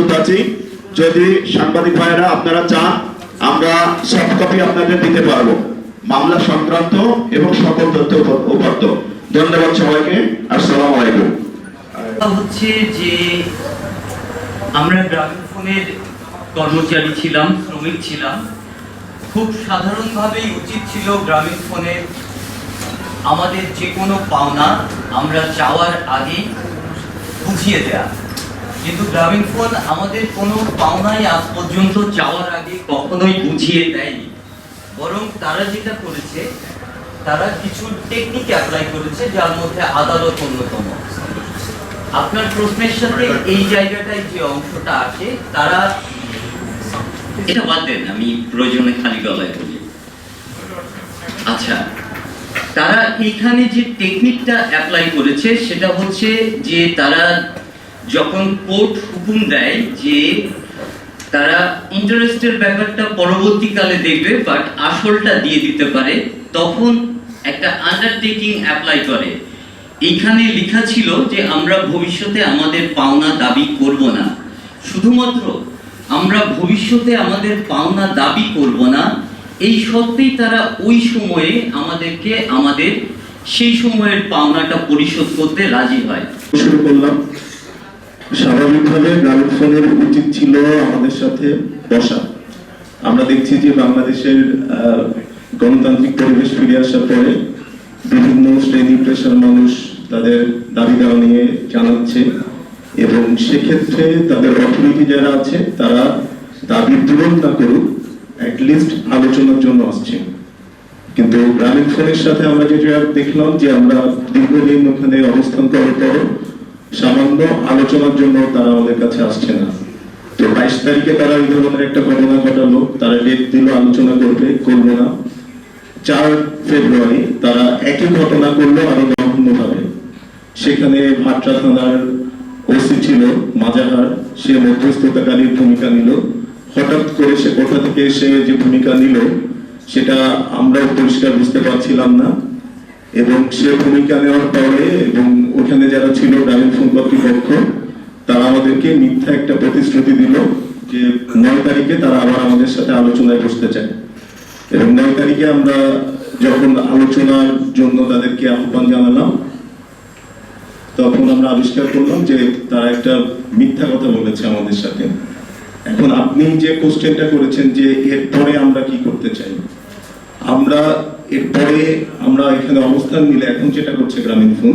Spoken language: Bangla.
প্রস্তুত আছি। যদি সাংবাদিক ভাইয়েরা আপনারা চান, আমরা সফট কপি আপনাদের দিতে পারব। মামলা সংক্রান্ত এবং সকল তথ্য উপাত্ত ধন্যবাদ সবাইকে। আসসালামু আলাইকুম। হচ্ছে যে আমরা গ্রামীণ ফোনের কর্মচারী ছিলাম, শ্রমিক ছিলাম। খুব সাধারণভাবেই উচিত ছিল গ্রামীণ ফোনের আমাদের যে কোনো পাওনা আমরা চাওয়ার আগে বুঝিয়ে দেয়া। কিন্তু গ্রামীণ ফোন আমাদের কোনো পাওনাই আজ পর্যন্ত চাওয়ার আগে কখনোই বুঝিয়ে দেয়নি। বরং তারা যেটা করেছে, তারা কিছু টেকনিক অ্যাপ্লাই করেছে যার মধ্যে আদালত অন্যতম। আপনার প্রশ্নের সাথে এই জায়গাটায় যে অংশটা আছে, তারা এটা বাদ দেন, আমি প্রয়োজনে খালি গলায় বলি। আচ্ছা তারা এখানে যে টেকনিকটা অ্যাপ্লাই করেছে, সেটা হচ্ছে যে তারা যখন কোর্ট হুকুম দেয় যে তারা ইন্টারেস্টের ব্যাপারটা পরবর্তীকালে দেখবে বাট আসলটা দিয়ে দিতে পারে, তখন একটা আন্ডারটেকিং অ্যাপ্লাই করে। এইখানে লেখা ছিল যে আমরা ভবিষ্যতে আমাদের পাওনা দাবি করব না। শুধুমাত্র আমরা ভবিষ্যতে আমাদের পাওনা দাবি করব না, এই সত্ত্বেই তারা ওই সময়ে আমাদেরকে, আমাদের সেই সময়ের পাওনাটা পরিশোধ করতে রাজি হয়। শুরু করলাম। স্বাভাবিকভাবে গ্রামীণ ফোনের উচিত ছিল আমাদের সাথে বসা। আমরা দেখছি যে বাংলাদেশের গণতান্ত্রিক পরিবেশ ফিরে আসার পরে বিভিন্ন শ্রেণি পেশার মানুষ তাদের দাবি দেওয়া নিয়ে জানাচ্ছে এবং সেক্ষেত্রে তাদের অর্থনীতি যারা আছে, তারা দাবি পূরণ না করুক অ্যাটলিস্ট আলোচনার জন্য আসছে। কিন্তু গ্রামীণ ফোনের সাথে আমরা যেটা দেখলাম যে আমরা দীর্ঘদিন ওখানে অবস্থান করার পর সামান্য আলোচনার জন্য তারা আমাদের কাছে আসছে না। তো বাইশ তারিখে তারা এই ধরনের একটা ঘটনা ঘটালো। তারা ডেট দিল, আলোচনা করবে করবে না। চার ফেব্রুয়ারি তারা একই ঘটনা করল আরও জঘন্যভাবে সেখানে ভাটরা থানার ওসি ছিল, মাজাহার। সে মধ্যস্থতাকারীর ভূমিকা নিল। হঠাৎ করে সে কোথা থেকে এসে যে ভূমিকা নিল, সেটা আমরাও পরিষ্কার বুঝতে পারছিলাম না। এবং সে ভূমিকা নেওয়ার পরে এবং ওখানে যারা ছিল গ্রামীণ ফোন কর্তৃপক্ষ তারা আমাদেরকে মিথ্যা একটা প্রতিশ্রুতি দিল যে নয় তারিখে তারা আবার আমাদের সাথে আলোচনায় বসতে চায়। এবং নয় তারিখে আমরা যখন আলোচনার জন্য তাদেরকে আহ্বান জানালাম, তখন আমরা আবিষ্কার করলাম যে তারা একটা মিথ্যা কথা বলেছে আমাদের সাথে। এখন আপনি যে কোশ্চেনটা করেছেন যে এরপরে আমরা কি করতে চাই? আমরা এরপরে আমরা এখানে অবস্থান নিলে এখন যেটা করছে গ্রামীণ ফোন